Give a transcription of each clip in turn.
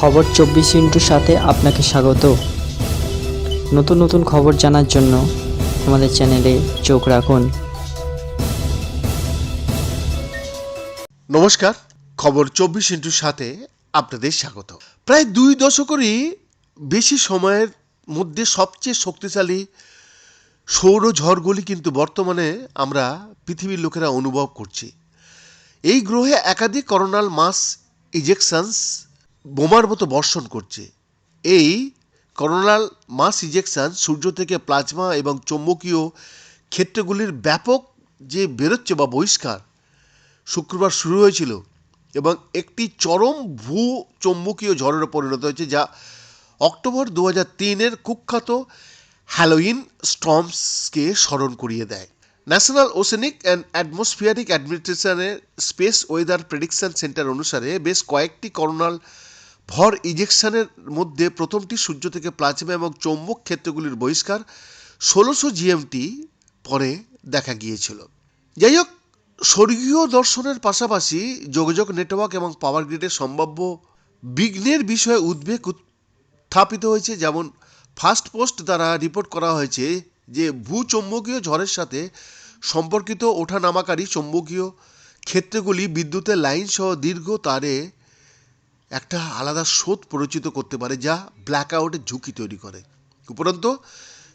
খবর চব্বিশ ইন্টুর সাথে আপনাকে স্বাগত। নতুন নতুন খবর জানার জন্য আমাদের চ্যানেলে চোখ রাখুন। নমস্কার, খবর চব্বিশ ইন্টুর সাথে আপনাদের স্বাগত। প্রায় দুই দশকেরই বেশি সময়ের মধ্যে সবচেয়ে শক্তিশালী সৌর ঝড়গুলি কিন্তু বর্তমানে আমরা পৃথিবীর লোকেরা অনুভব করছি। এই গ্রহে একাধিক করোনাল মাস ইজেকশনস বোমার মতো বর্ষণ করছে। এই করোনাল মাস ইজেকশন সূর্য থেকে প্লাজমা এবং চৌম্বকীয় ক্ষেত্রগুলির ব্যাপক যে বেরোচ্ছে বা বহিষ্কার শুক্রবার শুরু হয়েছিল এবং একটি চরম ভূ চৌম্বকীয় ঝড়ের পরিণত হয়েছে যা অক্টোবর দু হাজার তিনের কুখ্যাত হ্যালোইন স্টর্মসকে স্মরণ করিয়ে দেয়। ন্যাশনাল ওশেনিক অ্যান্ড অ্যাটমসফিয়ারিক অ্যাডমিনিস্ট্রেশনের স্পেস ওয়েদার প্রেডিকশন সেন্টার অনুসারে বেশ কয়েকটি করোনাল ভর ইজেকশনের মধ্যে প্রথমটি সূর্য থেকে প্লাজমা এবং চৌম্বক ক্ষেত্রগুলির বহিষ্কার ষোলোশো জিএমটি পরে দেখা গিয়েছিল। যাই হোক, স্বর্গীয় দর্শনের পাশাপাশি যোগাযোগ নেটওয়ার্ক এবং পাওয়ার গ্রিডের সম্ভাব্য বিঘ্নের বিষয়ে উদ্বেগ উত্থাপিত হয়েছে, যেমন ফার্স্ট পোস্ট দ্বারা রিপোর্ট করা হয়েছে যে ভূচৌম্বকীয় ঝড়ের সাথে সম্পর্কিত ওঠানামাকারী চৌম্বকীয় ক্ষেত্রগুলি বিদ্যুতের লাইন সহ দীর্ঘ তারে একটা আলাদা স্রোত পরিচিত করতে পারে যা ব্ল্যাক আউটের ঝুঁকি তৈরি করে। উপরন্ত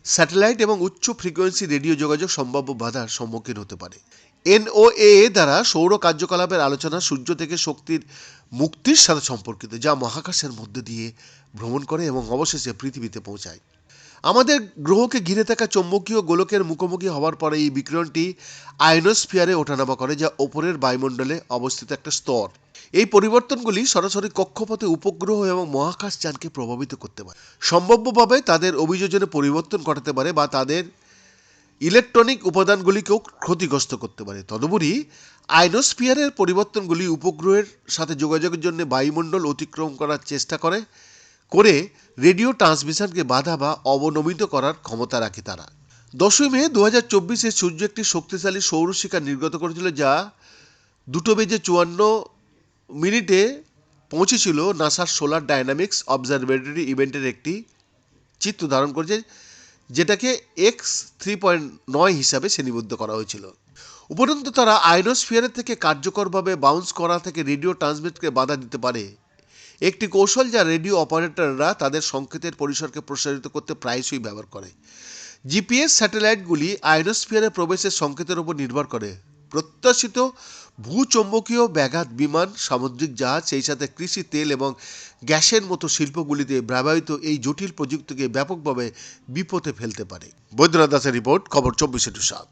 স্যাটেলাইট এবং উচ্চ ফ্রিকোয়েন্সি রেডিও যোগাযোগ সম্ভাব্য বাধার সম্মুখীন হতে পারে। এনওএ দ্বারা সৌর কার্যকলাপের আলোচনা সূর্য থেকে শক্তির মুক্তির সাথে সম্পর্কিত, যা মহাকাশের মধ্যে দিয়ে ভ্রমণ করে এবং অবশেষে পৃথিবীতে পৌঁছায়। আমাদের গ্রহকে ঘিরে থাকা চৌম্বকীয় গোলকের মুখোমুখি হওয়ার পরে এই বিকিরণটি আয়নোস্ফিয়ারে ওঠানামা করে যা ওপরের বায়ুমণ্ডলে অবস্থিত একটা স্তর। এই পরিবর্তনগুলি সরাসরি কক্ষপথে উপগ্রহ এবং মহাকাশযানকে প্রভাবিত করতে পারে। সম্ভাব্যভাবে তাদের অভিযোজনে পরিবর্তন ঘটাতে পারে বা তাদের ইলেকট্রনিক উপাদানগুলিকেও ক্ষতিগ্রস্ত করতে পারে। তদুপরি আইনোস্ফিয়ারের পরিবর্তনগুলি উপগ্রহের সাথে যোগাযোগের জন্য বায়ুমণ্ডল অতিক্রম করার চেষ্টা করে করে রেডিও ট্রান্সমিশনকে বাধা বা অবনমিত করার ক্ষমতা রাখে তারা। দশই মে দু হাজার চব্বিশে সূর্য একটি শক্তিশালী সৌরশিখা নির্গত করেছিল যা দুটো বেজে চুয়ান্ন মিনিটে পৌঁছেছিল নাসার সোলার ডায়নামিক্স অবজারভেটরি ইভেন্টের একটি চিত্র ধারণ করেছে, যেটাকে এক্স থ্রি পয়েন্ট নয় হিসাবে শ্রেণীবদ্ধ করা হয়েছিল। উপরন্তু তারা আইনোস্ফিয়ারের থেকে কার্যকরভাবে বাউন্স করা থেকে রেডিও ট্রান্সমিটকে বাধা দিতে পারে। একটি কৌশল যা রেডিও অপারেটররা তাদের সংকেতের পরিসরকে প্রসারিত করতে প্রায়শই ব্যবহার করে। জিপিএস স্যাটেলাইটগুলি আয়নোস্ফিয়ারে প্রবেশের সংকেতের উপর নির্ভর করে। প্রত্যাশিত ভূচৌম্বকীয় ব্যাঘাত বিমান, সামুদ্রিক জাহাজ, সেই সাথে কৃষি তেল এবং গ্যাসের মতো শিল্পগুলিতে ব্যবহৃত এই জটিল প্রযুক্তিকে ব্যাপকভাবে বিপদে ফেলতে পারে। বৈদ্যনাথ দাসের রিপোর্ট, খবর চব্বিশে টু সাত